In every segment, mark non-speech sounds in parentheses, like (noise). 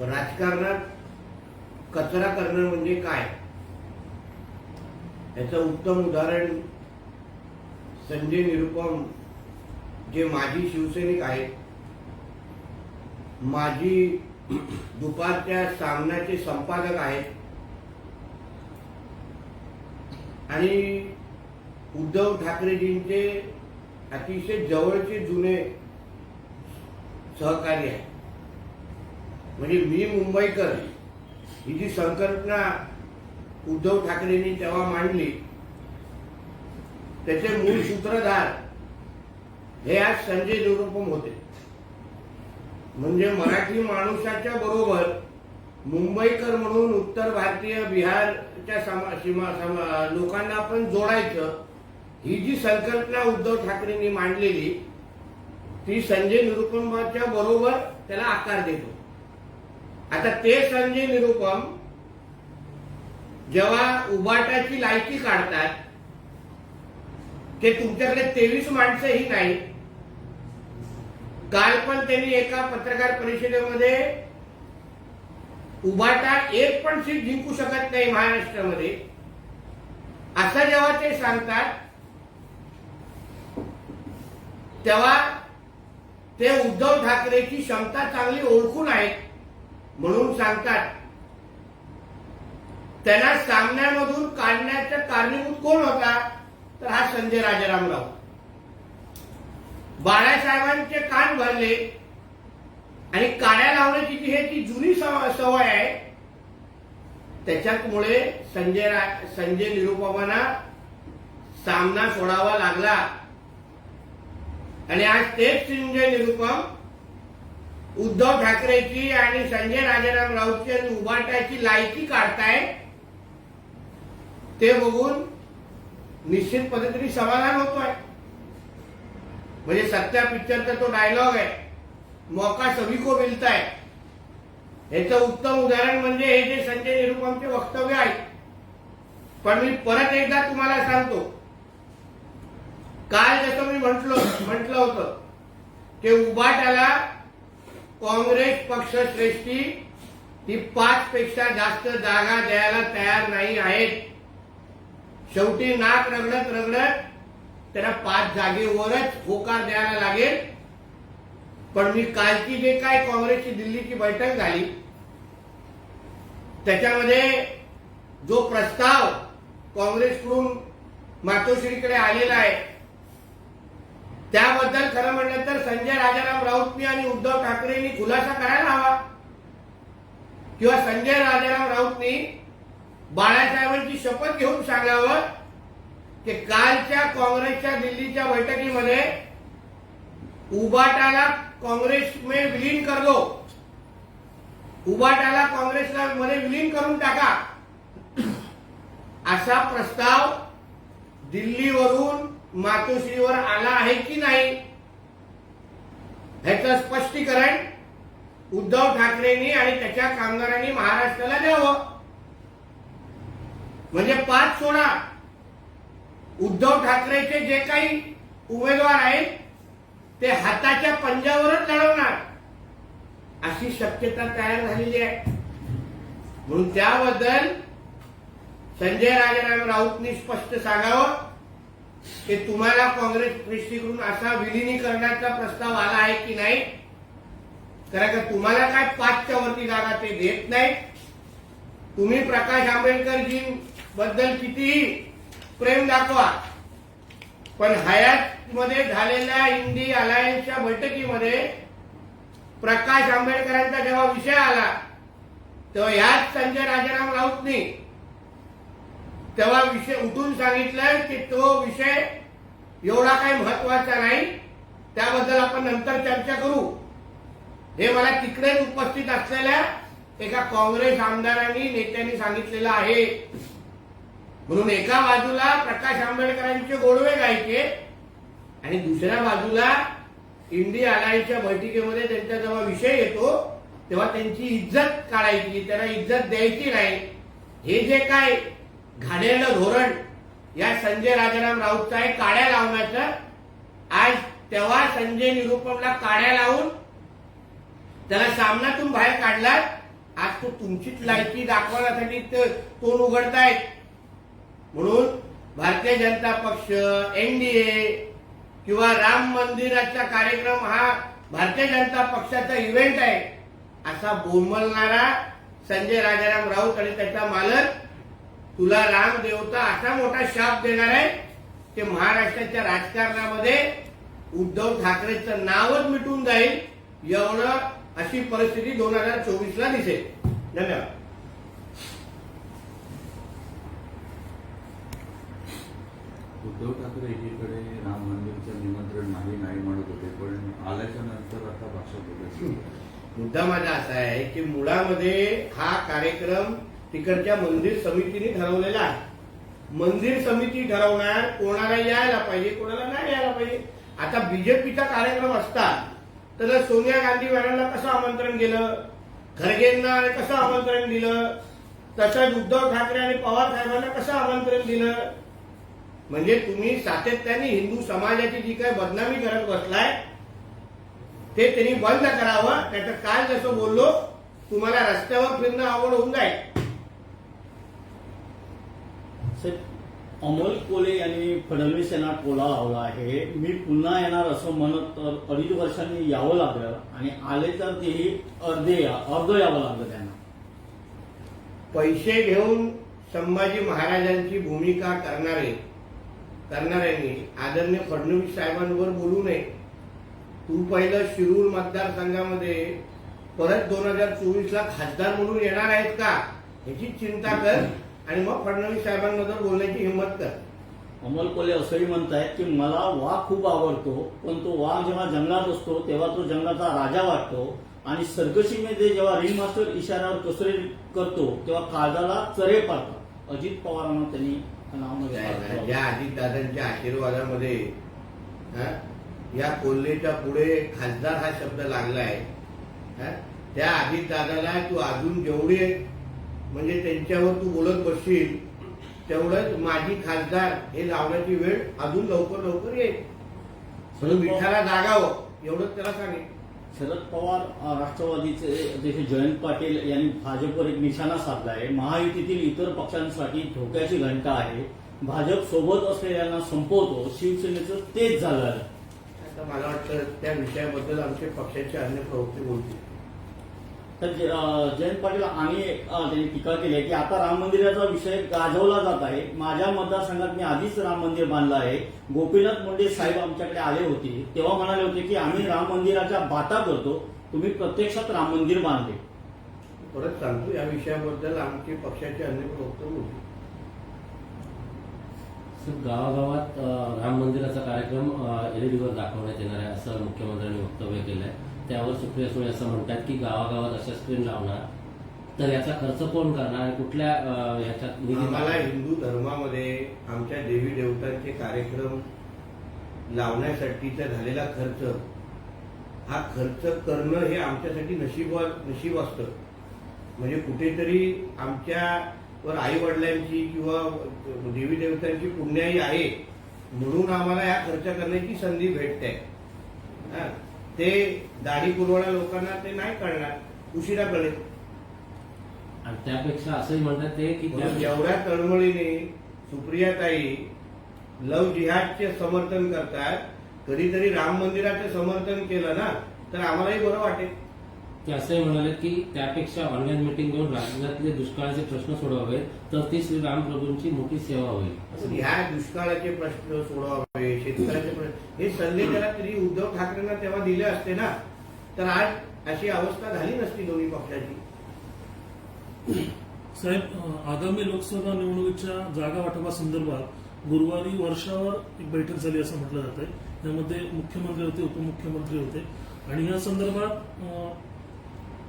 राजकारणात कचरा करणं म्हणजे काय? याचं उत्तम उदाहरण संजय निरुपम जे माजी शिवसैनिक आहेत माजी (clears throat) दुपारच्या सामन्याचे संपादक आहेत आणि उद्धव ठाकरेजींचे अतिशय जवळचे जुने सहकार्य आहे. म्हणजे मी मुंबईकर ही जी संकल्पना उद्धव ठाकरेंनी तेव्हा मांडली त्याचे मूळ सूत्रधार हे आज संजय निरुपम होते. म्हणजे मराठी माणूसाच्या बरोबर मुंबईकर म्हणून उत्तर भारतीय बिहारच्या समा सीमा समा लोकांना पण जोडायचं ही जी संकल्पना उद्धव ठाकरेंनी मांडलेली ती संजय निरुपमाच्या बरोबर त्याला आकार देतो. आता ते संजय निरुपम जेव्हा उबाटाची लायकी काढतात ते तुमच्याकडे तेवीस माणसंही नाही काल पण त्यांनी एका पत्रकार परिषदेमध्ये उबाटा एक पण सीट जिंकू शकत नाही महाराष्ट्रामध्ये. असं जेव्हा ते सांगतात तेव्हा ते उद्धव ठाकरेची क्षमता चांगली ओळखून आहेत म्हणून सांगतात. त्यांना सामन्यामधून काढण्याचा कारणीभूत कोण होता? तर हा संजय राजारामराव. बाळासाहेबांचे कान भरले आणि काड्या लावण्याची जी हे ती जुनी सवय आहे त्याच्यामुळे संजय संजय निरुपमांना सामना सोडावा लागला. आणि आज तेच संजय निरुपम उद्धव ठाकरेची आणि संजय राजाराम राऊतची आणि उभाट्याची लायकी काढताय ते बघून निश्चित पद्धतीने समाधान होतोय. म्हणजे सत्या पिक्चरचा तो डायलॉग आहे. मौका सभी को मिलता है याचं उत्तम उदाहरण म्हणजे हे जे संजय निरुपमचे वक्तव्य आहे. पण मी परत एकदा तुम्हाला सांगतो. काल जसं मी म्हटलो ते उभाट्याला काँग्रेस पक्ष श्रेष्ठी ही पाच पेक्षा जास्त जागा द्यायला तयार नाही आहेत. शेवटी नाक रगडत रगडत त्याला पाच जागेवरच होकार द्यायला लागेल. पण मी कालची जे काय काँग्रेसची दिल्लीची बैठक झाली त्याच्यामध्ये जो प्रस्ताव काँग्रेसकडून मातोश्रीकडे आलेला आहे त्याबद्दल खरं म्हणलं तर संजय राजाराम राऊतनी आणि उद्धव ठाकरेंनी खुलासा करायला हवा. किंवा संजय राजाराम राऊतनी बाळासाहेबांची शपथ घेऊन सांगावं की कालच्या काँग्रेसच्या दिल्लीच्या बैठकीमध्ये उबाटाला काँग्रेस मे विलीन कर दो उबाटाला काँग्रेसला मध्ये विलीन करून टाका. असा प्रस्ताव दिल्लीवरून मातोश्रीवर आला आहे की नाही ह्याचं स्पष्टीकरण उद्धव ठाकरेंनी आणि त्याच्या कामगारांनी महाराष्ट्राला द्यावं. म्हणजे पाच सोळा. उद्धव ठाकरेचे जे काही उमेदवार आहेत ते हाताच्या पंजावरच लढवणार. अशी शक्यता तयार झालेली आहे. म्हणून त्याबद्दल संजय राजाराम राऊतनी स्पष्ट सांगावं. की तुम्हाला काँग्रेस दृष्टीकडून असा विलिनीकरणाचा प्रस्ताव आला आहे की नाही? कारण का तुम्हाला काय पाचच्या वरती जागा ते देत नाही तुम्ही प्रकाश आंबेडकरजी बद्दल कितीही प्रेम दाखवा पण हयात मध्ये झालेल्या इंडी अलायन्सच्या बैठकीमध्ये प्रकाश आंबेडकरांचा जेव्हा विषय आला तेव्हा याच संजय राजाराम राऊतनी तेव्हा विषय उठून सांगितलं की तो विषय एवढा काही महत्त्वाचा नाही. त्याबद्दल आपण नंतर चर्चा करू. हे मला तिकडेच उपस्थित असलेल्या एका काँग्रेस आमदारांनी नेत्यांनी सांगितलेलं आहे. म्हणून एका बाजूला प्रकाश आंबेडकरांचे गोडवे गायचे आणि दुसऱ्या बाजूला इंडिया अलायन्सच्या बैठकीमध्ये त्यांचा जेव्हा विषय येतो तेव्हा त्यांची इज्जत काढायची त्यांना इज्जत द्यायची नाही. हे जे काय घाणेरडं धोरण या संजय राजाराम राऊतचं आहे काड्या लावण्याचं आज तेव्हा संजय निरुपमला काड्या लावून त्याला सामनातून बाहेर काढलात. आज तो तुमचीच लायकी दाखवण्यासाठी तोंड उघडतायत. म्हणून भारतीय जनता पक्ष एनडीए किंवा राम मंदिराचा कार्यक्रम हा भारतीय जनता पक्षाचा इव्हेंट आहे असा बोमलणारा संजय राजाराम राऊत आणि त्याचा मालक तुला राम देवता असा मोठा शाप देणार आहे की महाराष्ट्राच्या राजकारणामध्ये उद्धव ठाकरेचं नावच मिटून जाईल एवढं अशी परिस्थिती दोन हजार चोवीस ला दिसेल. धन्यवाद. उद्धव ठाकरे एकीकडे राम मंदिरचं निमंत्रण नाही नाही म्हणत होते पण आल्याच्यानंतर आता भाषा मुद्दा माझा असा आहे की मुळामध्ये हा कार्यक्रम तिकडच्या मंदिर समितीने ठरवलेला आहे. मंदिर समिती ठरवणार कोणाला यायला पाहिजे कोणाला नाही यायला पाहिजे. आता बीजेपीचा कार्यक्रम असता तर सोनिया गांधी मॅडमला कसं आमंत्रण गेलं खरगेंना कसं आमंत्रण दिलं? तसंच उद्धव ठाकरे आणि पवार साहेबांना कसं आमंत्रण दिलं? म्हणजे तुम्ही सातत्याने हिंदू समाजाची जी काही बदनामी करत बसलाय ते त्यांनी बंद करावं. त्याचं काल जसं बोललो तुम्हाला रस्त्यावर फिरणं आवड होऊन जाईल. साहेब अमोल कोले यांनी फडणवीस यांना टोला लावला आहे. मी पुन्हा येणार असं म्हणत तर अडीच वर्षांनी यावं लागलं आणि आले तर तेही अर्धे अर्ध यावं लागलं त्यांना. पैसे घेऊन संभाजी महाराजांची भूमिका करणारे करणाऱ्यांनी आदरणीय फडणवीस साहेबांवर बोलू नये. तू पहिलं शिरूर मतदारसंघामध्ये परत दोन हजार चोवीस ला खासदार म्हणून येणार आहेत का? याची चिंता कर. आणि मग फडणवीस साहेबांबद्दल बोलण्याची हिंमत कर. अमोल कोले असंही म्हणतायत की मला वाघ खूप आवडतो पण तो वाघ जेव्हा जंगलात असतो तेव्हा तो जंगलाचा राजा वाटतो. आणि सर्कशीमध्ये जेव्हा रिंग मास्टर इशाऱ्यावर कसरे करतो तेव्हा काळजाला चरे पाडतात. अजित पवारांना त्यांनी नाव. ज्या अजितदादांच्या आशीर्वादामध्ये हा, या कोल्हेच्या पुढे खासदार हा शब्द लागलाय. हा, त्या अजितदादाला तू अजून जेवढे म्हणजे त्यांच्यावर तू बोलत बसशील तेवढंच माझी खासदार हे लावण्याची वेळ अजून लवकर लवकर येईल. म्हणून विठाला जागावं एवढंच त्याला सांगेल शरद पवार राष्ट्रवादीचे अध्यक्ष जयंत पाटील यांनी भाजपवर एक निशाणा साधला आहे. महायुतीतील इतर पक्षांसाठी धोक्याची घंटा आहे. भाजप सोबत असलेल्यांना संपवतो. शिवसेनेचं तेच झालं. आहे आता मला वाटतं त्या विषयाबद्दल आमचे पक्षाचे अन्य प्रवक्ते बोलतील. तर जयंत पाटील आणि त्यांनी टीका केली आहे की आता राम मंदिराचा विषय गाजवला जात आहे. माझ्या मतदारसंघात मी आधीच राम मंदिर बांधलं आहे. गोपीनाथ मुंडे साहेब आमच्याकडे आले होते. तेव्हा म्हणाले होते की आम्ही राम मंदिराच्या बाता करतो. तुम्ही प्रत्यक्षात राम मंदिर बांधले. परत सांगतो या विषयाबद्दल आमचे पक्षाचे प्रवक्ते बोलतील सर, गावागावात राम मंदिराचा कार्यक्रम एलईडीवर दाखवण्यात येणार आहे असं मुख्यमंत्र्यांनी वक्तव्य केलं आहे त्यावर सुप्रिया सुळे असं म्हणतात की गावागावात अशा स्क्रीन लावणार. तर याचा खर्च कोण करणार आणि कुठल्या ह्याच्यात आम्हाला हिंदू धर्मामध्ये आमच्या देवी देवतांचे कार्यक्रम लावण्यासाठीचा झालेला खर्च. हा खर्च करणं हे आमच्यासाठी नशीब नशीब असतं. म्हणजे कुठेतरी आमच्यावर आई वडिलांची किंवा देवी देवतांची पुण्याई आहे म्हणून आम्हाला या खर्च करण्याची संधी भेटते. ते दाढी पुरवणा लोकांना ते नाही कळणार. उशिरा कळेल. आणि त्यापेक्षा असंही म्हणतात ते की म्हणून त्या- एवढ्या तळमळीने सुप्रियाताई लव जिहादचे समर्थन करतात. कधीतरी राम मंदिराचं समर्थन केलं ना तर आम्हालाही बरं वाटेल. ते असंही म्हणाले की त्यापेक्षा ऑनलाईन मिटिंग घेऊन राज्यातले दुष्काळाचे प्रश्न सोडवावेत तर ती श्री रामप्रभूंची मोठी सेवा होईल. असं ह्या दुष्काळाचे प्रश्न सोडवावे शेतकऱ्याचे प्रश्न. हे सल्ले त्याला तरी उद्धव ठाकरेंना तेव्हा दिले असते ना तर आज अशी अवस्था झाली नसती दोन्ही पक्षाची. साहेब आगामी लोकसभा निवडणुकीच्या जागा वाटपासंदर्भात गुरुवारी वर्षावर एक बैठक झाली असं म्हटलं जात आहे त्यामध्ये मुख्यमंत्री होते उपमुख्यमंत्री होते. आणि या संदर्भात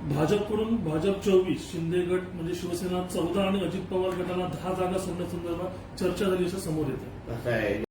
भाजपकडून भाजप चोवीस शिंदे गट म्हणजे शिवसेना चौदा आणि अजित पवार गटाला दहा जागा सोडण्यासंदर्भात चर्चा झाली असं समोर येते आहे.